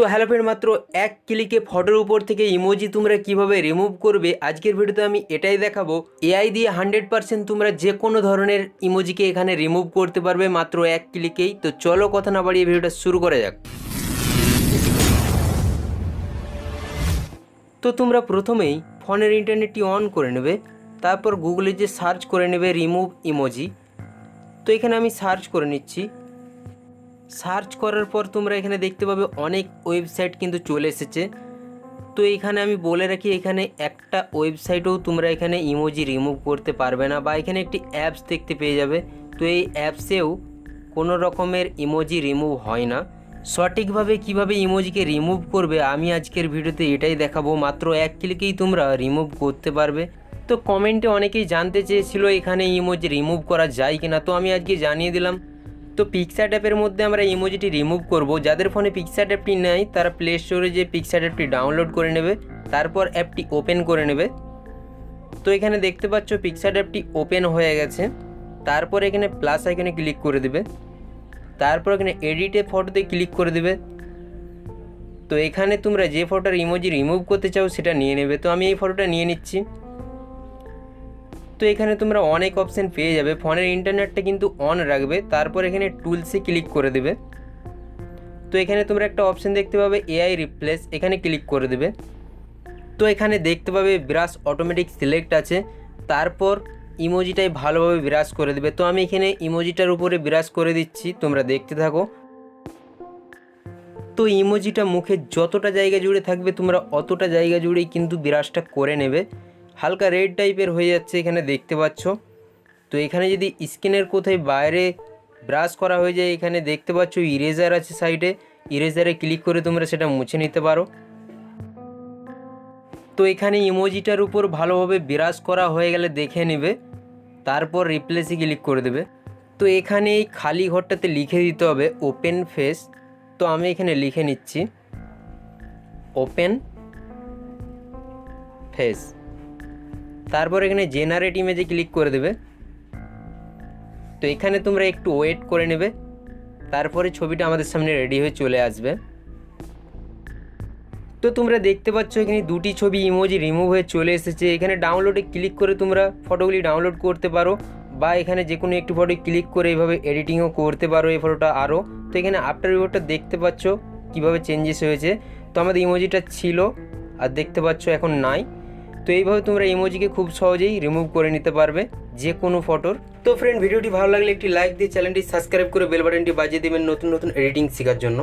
তো hello friend মাত্র এক ক্লিকে ফটোর উপর থেকে ইমোজি তোমরা কীভাবে রিমুভ করবে? আজকের ভিডিওতে আমি এটাই দেখাবো। এআই দিয়ে হান্ড্রেড পার্সেন্ট তোমরা যে কোনো ধরনের ইমোজিকে এখানে রিমুভ করতে পারবে মাত্র এক ক্লিকেই তো চলো কথা না বাড়িয়ে ভিডিওটা শুরু করা যাক। তো তোমরা প্রথমেই ফোনের ইন্টারনেটটি অন করে নেবে, তারপর গুগলে যে সার্চ করে নেবে রিমুভ ইমোজি তো এখানে আমি সার্চ করে নিচ্ছি। সার্চ করার পর তোমরা এখানে দেখতে পাবে অনেক ওয়েবসাইট কিন্তু চলে এসেছে। তো এখানে আমি বলে রাখি, এখানে একটা ওয়েবসাইটেও তোমরা এখানে ইমোজি রিমুভ করতে পারবে না বা এখানে একটি অ্যাপস দেখতে পেয়ে যাবে। তো এই অ্যাপসেও কোনো রকমের ইমোজি রিমুভ হয় না। সঠিকভাবে কীভাবে ইমোজিকে রিমুভ করবে, আমি আজকের ভিডিওতে এটাই দেখাবো। মাত্র এক ক্লিকেই তোমরা রিমুভ করতে পারবে। তো কমেন্টে অনেকেই জানতে চেয়েছিল এখানে ইমোজি রিমুভ করা যায় কিনা। তো আমি আজকে জানিয়ে দিলাম তো পিক্সার অ্যাপের মধ্যে আমরা ইমোজিটি রিমুভ করব। যাদের ফোনে পিক্সার অ্যাপটি নেই, তারা প্লে স্টোরে যে পিক্সার অ্যাপটি ডাউনলোড করে নেবে, তারপর অ্যাপটি ওপেন করে নেবে। তো এখানে দেখতে পাচ্ছ পিক্সার অ্যাপটি ওপেন হয়ে গেছে। তারপর এখানে প্লাস আইকনে ক্লিক করে দেবে। তারপর এখানে এডিটে ফটোতে ক্লিক করে দেবে। তো এখানে তোমরা যে ফটোর ইমোজি রিমুভ করতে চাও, সেটা নিয়ে নেবে। তো আমি এই ফটোটা নিয়ে নিচ্ছি। তো এখানে তোমরা অনেক অপশান পেয়ে যাবে। ফোনের ইন্টারনেটটা কিন্তু অন রাখবে, তারপর এখানে টুলসে ক্লিক করে দেবে। তো এখানে তোমরা একটা অপশান দেখতে পাবে এআই রিপ্লেস এখানে ক্লিক করে দেবে। তো এখানে দেখতে পাবে ব্রাশ অটোমেটিক সিলেক্ট আছে, তারপর ইমোজিটাই ভালোভাবে ব্রাশ করে দেবে। তো আমি এখানে ইমোজিটার উপরে ব্রাশ করে দিচ্ছি, তোমরা দেখতে থাকো। তো ইমোজিটা মুখে যতটা জায়গা জুড়ে থাকবে, তোমরা অতটা জায়গা জুড়েই কিন্তু ব্রাশটা করে নেবে। হালকা রেড টাইপের হয়ে যাচ্ছে এখানে দেখতে পাচ্ছ। তো এখানে যদি স্কিনের কোথায় বাইরে ব্রাশ করা হয়ে যায়, এখানে দেখতে পাচ্ছ ইরেজার আছে সাইডে। ইরেজারে ক্লিক করে তোমরা সেটা মুছে নিতে পারো। তো এখানে ইমোজিটার উপর ভালোভাবে ব্রাশ করা হয়ে গেলে দেখে নেবে। তারপর রিপ্লেসে ক্লিক করে দেবে। তো এখানে এই খালি ঘরটাতে লিখে দিতে হবে, ওপেন ফেস। তো আমি এখানে লিখে নিচ্ছি, ওপেন ফেস। তারপর এখানে জেনারেট ইমেজে ক্লিক করে দেবে। তো এখানে তোমরা একটু ওয়েট করে নেবে। তারপরে ছবিটা আমাদের সামনে রেডি হয়ে চলে আসবে। তো তোমরা দেখতে পাচ্ছ এখানে দুটি ছবি ইমোজি রিমুভ হয়ে চলে এসেছে। এখানে ডাউনলোডে ক্লিক করে তোমরা ফটোগুলি ডাউনলোড করতে পারো বা এখানে যে কোনো একটি ফটো ক্লিক করে এইভাবে এডিটিংও করতে পারো এই ফটোটা আরও তো এখানে আফটার রিপোর্টটা দেখতে পাচ্ছ কীভাবে চেঞ্জেস হয়েছে। তো আমাদের ইমোজিটা ছিল আর দেখতে পাচ্ছ এখন নাই। তো এইভাবে তোমরা ইমোজিকে খুব সহজেই রিমুভ করে নিতে পারবে যে কোনো ফটোর তো ফ্রেন্ড ভিডিওটি ভালো লাগলে একটি লাইক দিয়ে চ্যানেলটি সাবস্ক্রাইব করে বেল বাটনটি বাজিয়ে দেবেন নতুন নতুন এডিটিং শেখার জন্য।